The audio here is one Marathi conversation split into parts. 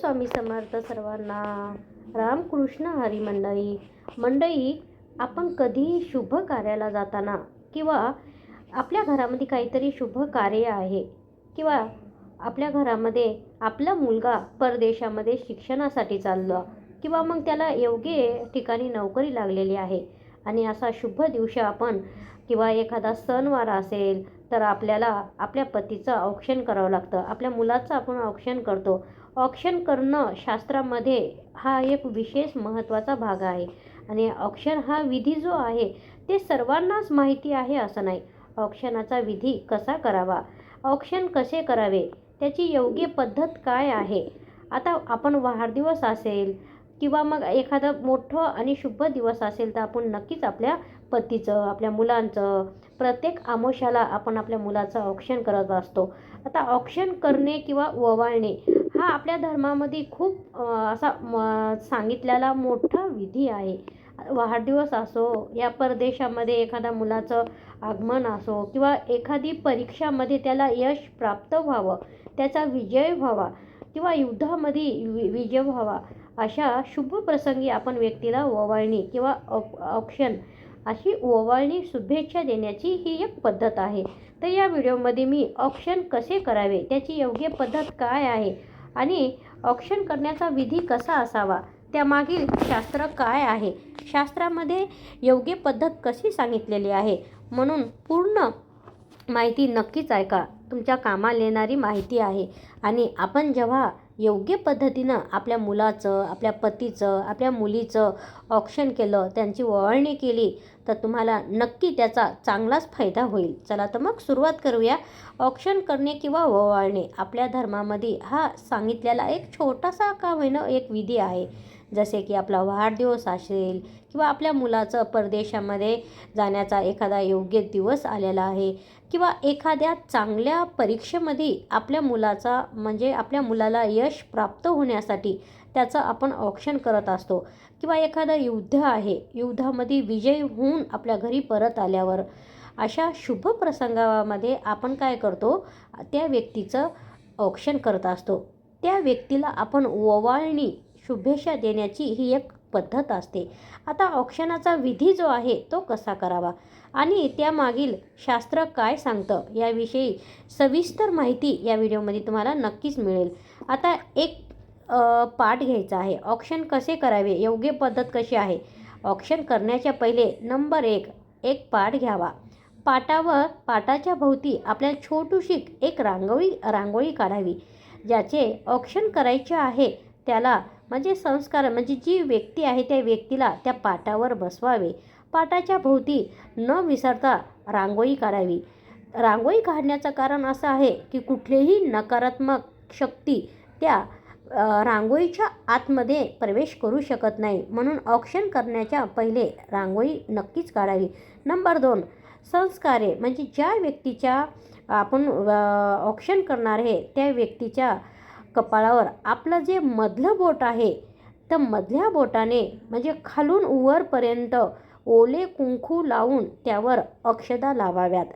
स्वामी समर्थ सर्वांना. रामकृष्ण हरी मंडळी मंडळी आपण कधीही शुभ कार्याला जाताना किंवा आपल्या घरामध्ये काहीतरी शुभ कार्य आहे किंवा आपल्या घरामध्ये आपला मुलगा परदेशामध्ये शिक्षणासाठी चालला किंवा मग त्याला योग्य ठिकाणी नोकरी लागलेली आहे आणि असा शुभ दिवशी आपण किंवा एखादा सणवार असेल तर आपल्याला आपल्या पतीचं औक्षण करावं लागतं. आपल्या मुलाचं आपण औक्षण करतो. ऑक्शन करणं शास्त्रामध्ये हा एक विशेष महत्त्वाचा भाग आहे. आणि ऑक्शन हा विधी जो आहे ते सर्वांनाच माहिती आहे असं नाही. ऑक्शनाचा विधी कसा करावा? ऑक्शन कसे करावे? त्याची योग्य पद्धत काय आहे? आता आपण वाढदिवस असेल किंवा मग एखादा मोठं आणि शुभ दिवस असेल तर आपण नक्कीच आपल्या पतीचं आपल्या मुलांचं प्रत्येक आमोशाला आपण आपल्या मुलाचं औक्षण करत असतो. आता औक्षण करणे किंवा ओवाळणे हा आपल्या धर्मामध्ये खूप असा म सांगितलेला मोठा विधी आहे. वाढदिवस असो या परदेशामध्ये एखाद्या मुलाचं आगमन असो किंवा एखादी परीक्षामध्ये त्याला यश प्राप्त व्हावं त्याचा विजय व्हावा किंवा युद्धामध्ये वि विजय व्हावा अशा शुभ प्रसंगी आपण व्यक्तीला ओवाळणी किंवा औ औक्षण अशी ओवाळणी शुभेच्छा देण्याची ही एक पद्धत आहे. तर या व्हिडिओमध्ये मी ऑप्शन कसे करावे त्याची योग्य पद्धत काय आहे आणि ऑप्शन करण्याचा विधी कसा असावा त्यामागील शास्त्र काय आहे शास्त्रामध्ये योग्य पद्धत कशी सांगितलेली आहे म्हणून पूर्ण माहिती नक्कीच ऐका. तुमच्या कामाला येणारी माहिती आहे आणि आपण जेव्हा योग्य पद्धतीनं आपल्या मुलाचं आपल्या पतीचं आपल्या मुलीचं ऑप्शन केलं त्यांची वळणी केली तर तुम्हाला नक्की त्याचा चांगलाच फायदा होईल. चला तर मग सुरुवात करूया. ऑप्शन करणे किंवा ववाळणे आपल्या धर्मामध्ये हा सांगितलेला एक छोटासा का होईनं एक विधी आहे. जसे की आपला वाढदिवस असेल किंवा आपल्या मुलाचं परदेशामध्ये जाण्याचा एखादा योग्य दिवस आलेला आहे किंवा एखाद्या चांगल्या परीक्षेमध्ये आपल्या मुलाचा म्हणजे आपल्या मुलाला यश प्राप्त होण्यासाठी त्याचं आपण औक्षण करत असतो. किंवा एखादं युद्ध आहे युद्धामध्ये विजय होऊन आपल्या घरी परत आल्यावर अशा शुभ प्रसंगामध्ये आपण काय करतो? त्या व्यक्तीचं औक्षण करत असतो. त्या व्यक्तीला आपण ओवाळणी शुभेच्छा देण्याची ही एक पद्धत असते. आता औक्षणाचा विधी जो आहे तो कसा करावा? आणि त्यामागील शास्त्र काय सांगतं? याविषयी सविस्तर माहिती या व्हिडिओमध्ये तुम्हाला नक्कीच मिळेल. आता एक पाठ घ्यायचा आहे. ऑक्शन कसे करावे? योग्य पद्धत कशी आहे? ऑक्शन करण्याच्या पहिले नंबर एक एक पाठ घ्यावा. पाटावर पाटाच्या भोवती आपल्याला छोटूशी एक रांगोळी रांगोळी काढावी. ज्याचे ऑक्शन करायचे आहे त्याला म्हणजे संस्कार म्हणजे जी व्यक्ती आहे त्या व्यक्तीला त्या पाटावर बसवावे. पाटाच्या भोवती न विसरता रांगोळी काढावी. रांगोळी काढण्याचं कारण असं आहे की कुठलेही नकारात्मक शक्ती त्या रांगोळीच्या आतमध्ये प्रवेश करू शकत नाही. म्हणून औक्षण करण्याच्या पहिले रांगोळी नक्कीच काढावी. नंबर दोन संस्कारे म्हणजे ज्या व्यक्तीच्या आपण औक्षण करणार आहे त्या व्यक्तीच्या कपाळावर. आपलं जे मधलं बोट आहे तर मधल्या बोटाने म्हणजे खालून वरपर्यंत ओले कुंकू लावून त्यावर अक्षदा लावाव्यात.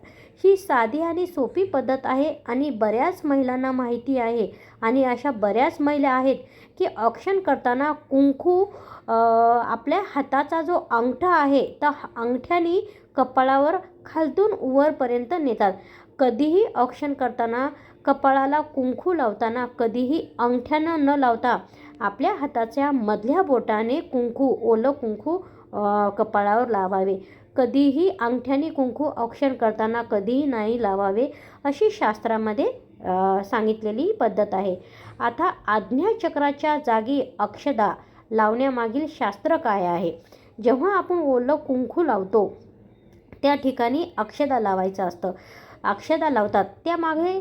ही साधी आणि सोपी पद्धत आहे आणि बऱ्याच महिलांना माहिती आहे आणि अशा बऱ्याच महिला आहेत की औक्षण करताना कुंकू आपल्या हाताचा जो अंगठा आहे त्या अंगठ्याने कपाळावर खालतून वरपर्यंत नेतात. कधीही औक्षण करताना कपाळाला कुंकू लावताना कधीही अंगठ्यानं न लावता आपल्या हाताच्या मधल्या बोटाने कुंकू ओलं कुंकू कपाळावर लावावे. कधीही अंगठ्याने कुंकू औक्षण करताना कधीही नाही लावावे अशी शास्त्रामध्ये सांगितलेली पद्धत आहे. आता आज्ञाचक्राच्या जागी अक्षदा लावण्यामागील शास्त्र काय आहे? जेव्हा आपण ओलं कुंकू लावतो त्या ठिकाणी अक्षदा लावायचं असतं. अक्षदा लावतात. त्यामागे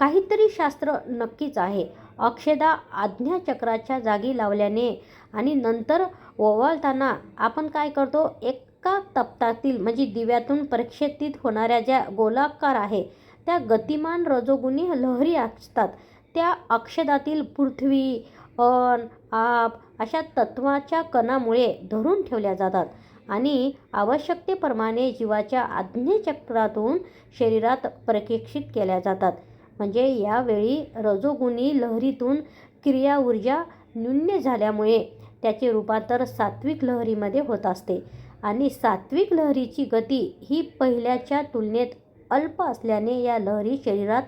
काहीतरी शास्त्र नक्कीच आहे. अक्षदा आज्ञाचक्राच्या जागी लावल्याने आणि नंतर ओवाळताना आपण काय करतो? एका तप्तातील म्हणजे दिव्यातून प्रक्षेपित होणाऱ्या ज्या गोलाकार आहे त्या गतिमान रजोगुणी लहरी असतात. त्या अक्षदातील पृथ्वी अन आप अशा तत्वाच्या कणामुळे धरून ठेवल्या जातात आणि आवश्यकतेप्रमाणे जीवाच्या आज्ञेचक्रातून शरीरात प्रक्षेपित केल्या जातात. म्हणजे यावेळी रजोगुणी लहरीतून क्रिया ऊर्जा न्यून्य झाल्यामुळे त्याचे रूपांतर सात्विक लहरीमध्ये होत असते. आणि सात्विक लहरीची गती ही पहिल्याच्या तुलनेत अल्प असल्याने या लहरी शरीरात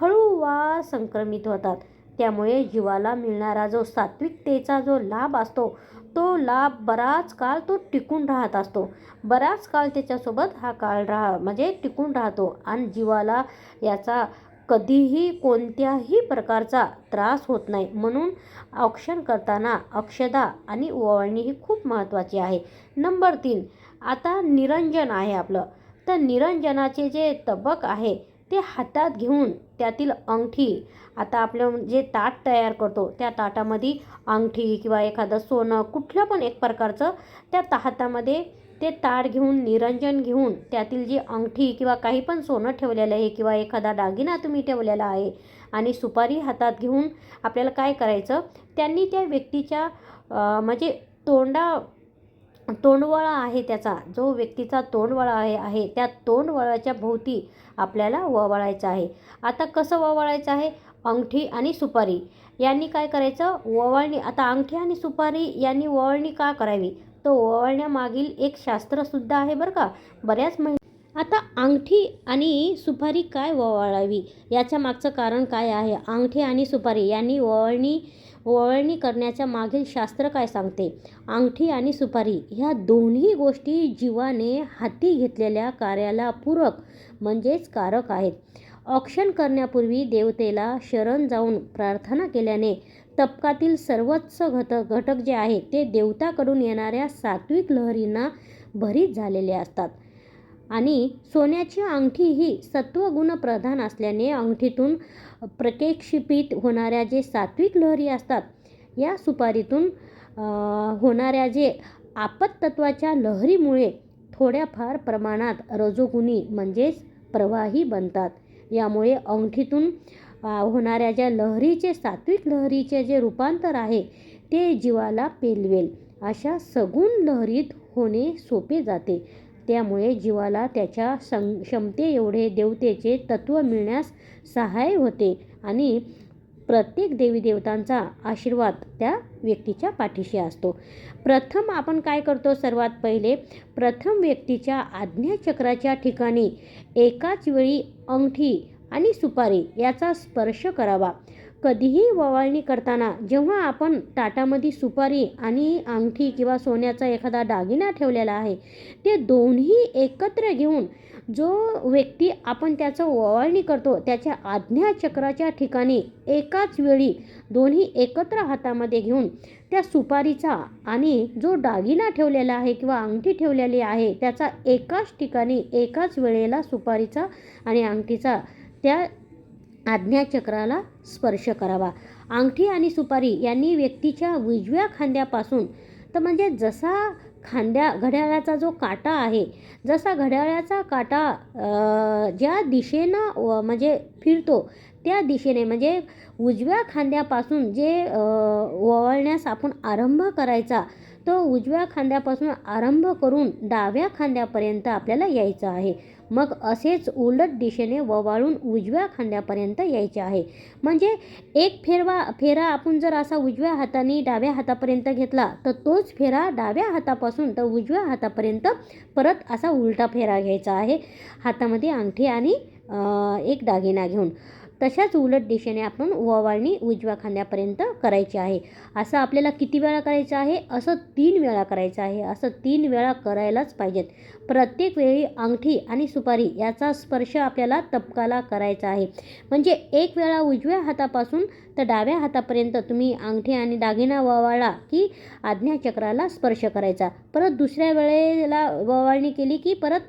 हळूवार संक्रमित होतात. त्यामुळे जीवाला मिळणारा जो सात्विकतेचा जो लाभ असतो तो लाभ बराच काळ तो टिकून राहत असतो. बराच काळ त्याच्यासोबत हा काळ राहा म्हणजे टिकून राहतो. आणि जीवाला याचा कधीही कोणत्याही प्रकारचा त्रास होत नाही. म्हणून औक्षण करताना अक्षदा आणि ओवाळणी ही खूप महत्त्वाची आहे. नंबर तीन आता निरंजन आहे आपलं. तर निरंजनाचे जे तबक आहे ते हातात घेऊन त्यातील अंगठी आता आपलं जे ताट तयार करतो त्या ताटामध्ये अंगठी किंवा एखादं सोनं कुठलं पण एक प्रकारचं त्या ता हातामध्ये ते ताट घेऊन निरंजन घेऊन त्यातील जी अंगठी किंवा काही पण सोनं ठेवलेलं आहे किंवा एखादा दागिना तुम्ही ठेवलेला आहे आणि सुपारी हातात घेऊन आपल्याला काय करायचं? त्यांनी त्या व्यक्तीच्या म्हणजे तोंडा तोंडवळा आहे त्याचा. जो व्यक्तीचा तोंडवळा आहे आहे त्या तोंडवळाच्या भोवती आपल्याला ववळायचं आहे. आता कसं ववाळायचं आहे? अंगठी आणि सुपारी. यांनी काय करायचं? ववळणी आता अंगठी आणि सुपारी यांनी ओवाळणी का करावी? तो ओवाळण्यामागील एक शास्त्रसुद्धा आहे बरं का? बऱ्याच महिने आता अंगठी आणि सुपारी काय ओवाळावी? याच्या मागचं कारण काय आहे? अंगठी आणि सुपारी यांनी ओवाळणी ओवाळणी करण्याच्या मागील शास्त्र काय सांगते? अंगठी आणि सुपारी ह्या दोन्ही गोष्टी जीवाने हाती घेतलेल्या कार्याला पूरक म्हणजेच कारक आहेत. औक्षण करण्यापूर्वी देवतेला शरण जाऊन प्रार्थना केल्याने तबकातील सर्वच घटक घटक जे आहेत ते देवताकडून येणाऱ्या सात्विक लहरींना भरीत झालेले असतात. आणि सोन्याची अंगठी ही सत्वगुण प्रधान असल्याने अंगठीतून प्रकेक्षिपित होणाऱ्या जे सात्विक लहरी असतात या सुपारीतून होणाऱ्या जे आपत्तत्वाच्या लहरीमुळे थोड्याफार प्रमाणात रजोगुणी म्हणजेच प्रवाही बनतात. यामुळे अंगठीतून होणाऱ्या ज्या लहरीचे सात्विक लहरीचे जे रूपांतर आहे ते जीवाला पेलवेल. अशा सगुण लहरीत होणे सोपे जाते. त्यामुळे जीवाला त्याच्या सं क्षमते एवढे देवतेचे तत्त्व मिळण्यास सहाय्य होते आणि प्रत्येक देवी देवतांचा आशीर्वाद त्या व्यक्तीच्या पाठीशी असतो. प्रथम आपण काय करतो सर्वात पहिले? प्रथम व्यक्तीच्या आज्ञाचक्राच्या ठिकाणी एकाच वेळी अंगठी आणि सुपारी याचा स्पर्श करावा. कधीही ववाळणी करताना जेव्हा आपण ताटामध्ये सुपारी आणि अंगठी किंवा सोन्याचा एखादा दागिना ठेवलेला आहे ते दोन्ही एकत्र घेऊन जो व्यक्ती आपण त्याचं ओवाळणी करतो त्याच्या आज्ञाचक्राच्या ठिकाणी एकाच वेळी दोन्ही एकत्र हातामध्ये घेऊन त्या सुपारीचा आणि जो दागिना ठेवलेला आहे किंवा अंगठी ठेवलेली आहे त्याचा एकाच ठिकाणी एकाच वेळेला सुपारीचा आणि अंगठीचा त्या आज्ञाचक्राला स्पर्श करावा. अंगठी आणि सुपारी यांनी व्यक्तीच्या उजव्या खांद्यापासून तर म्हणजे जसा खांद्या घड्याळाचा जो काटा आहे जसा घड्याळाचा काटा ज्या दिशेनं म्हणजे फिरतो त्या दिशेने म्हणजे उजव्या खांद्यापासून जे वळण्यास आपण आरंभ करायचा तो उजव्या खांद्यापासून आरंभ करून डाव्या खांद्यापर्यंत आपल्याला यायचं आहे. मग असेच उलट दिशेने ववाळून उजव्या खांद्यापर्यंत यायचे आहे. म्हणजे एक फेरवा फेरा आपण जर असा उजव्या हाताने डाव्या हातापर्यंत घेतला तर तोच फेरा डाव्या हातापासून तर उजव्या हातापर्यंत परत असा उलटा फेरा घ्यायचा आहे. हातामध्ये अंगठी आणि एक दागिना घेऊन. तशाच उलट दिशेने आपण ओवाळणी उजव्या खांद्यापर्यंत करायची आहे. असं आपल्याला किती वेळा करायचं आहे? असं तीन वेळा करायचं आहे. असं तीन वेळा करायलाच पाहिजेत. प्रत्येक वेळी अंगठी आणि सुपारी याचा स्पर्श आपल्याला तपकाला करायचा आहे. म्हणजे एक वेळा उजव्या हातापासून तर डाव्या हातापर्यंत तुम्ही अंगठी आणि दागिना ववाळा की आज्ञाचक्राला स्पर्श करायचा. परत दुसऱ्या वेळेला ववाळणी केली की परत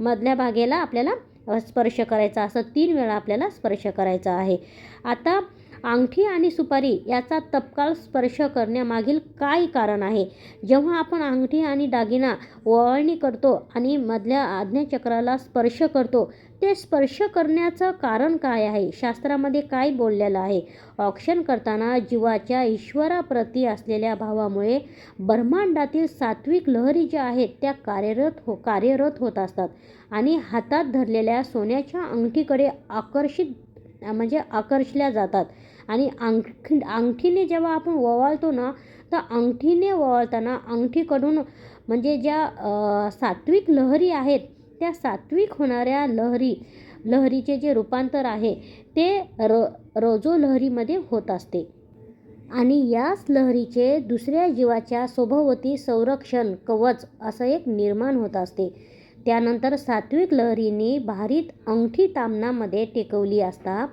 मधल्या भागेला आपल्याला स्पर्श करायचा असं तीन वेळा आपल्याला स्पर्श करायचा आहे. आता अंगठी आणि सुपारी याचा तत्काळ स्पर्श करण्यामागील काय कारण आहे? जेव्हा आपण अंगठी आणि दागिना ओवाळणी करतो आणि मधल्या आज्ञाचक्राला स्पर्श करतो ते स्पर्श करण्याचं कारण काय आहे? शास्त्रामध्ये काय बोललेलं आहे? ऑक्शन करताना जीवाच्या ईश्वराप्रती असलेल्या भावामुळे ब्रह्मांडातील सात्विक लहरी ज्या आहेत त्या कार्यरत हो कार्यरत होत असतात. आणि हातात धरलेल्या सोन्याच्या अंगठीकडे आकर्षित म्हणजे आकर्षल्या जातात. आणि अंगठी अंगठीने जेव्हा आपण ओवाळतो ना तर अंगठीने ओवाळताना अंगठीकडून म्हणजे ज्या सात्विक लहरी आहेत त्या सात्विक होणाऱ्या लहरी लहरीचे जे रूपांतर आहे ते र रोजो लहरीमध्ये होत असते. आणि याच लहरीचे दुसऱ्या जीवाच्या स्वभावती संरक्षण कवच असं एक निर्माण होत असते. त्यानंतर सात्विक लहरीने भारीत अंगठी तामणामध्ये टेकवली असता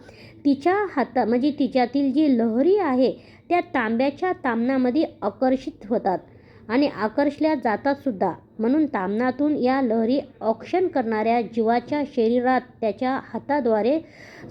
तिच्या हाता म्हणजे तिच्यातील जी लहरी आहे त्या तांब्याच्या तामणामध्ये आकर्षित होतात आणि आकर्षल्या जातात सुद्धा. म्हणून तामणातून या लहरी औक्षण करणाऱ्या जीवाच्या शरीरात त्याच्या हाताद्वारे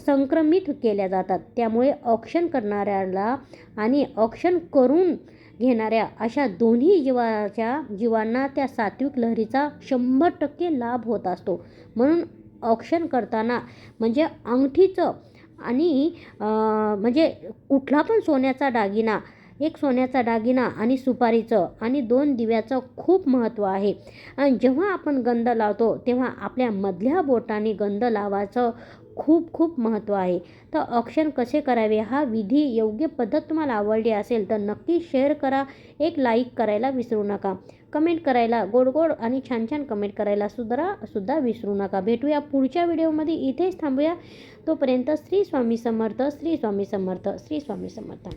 संक्रमित केल्या जातात. त्यामुळे औक्षण करणाऱ्याला आणि औक्षण करून घेणाऱ्या अशा दोन्ही जीवाच्या जीवांना त्या सात्विक लहरीचा शंभर टक्के लाभ होत असतो. म्हणून औक्षण करताना म्हणजे अंगठीचं आणि म्हणजे कुठला पण सोन्याचा दागिना एक सोन्याचा दागिना आणि सुपारीचं आणि दोन दिव्याचं खूप महत्त्व आहे. आणि जेव्हा आपण गंध लावतो तेव्हा आपल्या मधल्या बोटाने गंध लावायचं खूप खूप महत्त्व आहे. तर औक्षण कसे करावे? हा विधी योग्य पद्धत तुम्हाला आवडली असेल तर नक्की शेअर करा. एक लाईक करायला विसरू नका. कमेंट करायला गोड गोड आणि छान छान कमेंट करायला सुद्धा सुद्धा विसरू नका. भेटूया पुढच्या व्हिडिओमध्ये इथेच थांबूया. तोपर्यंत श्री स्वामी समर्थ श्री स्वामी समर्थ श्री स्वामी समर्थ.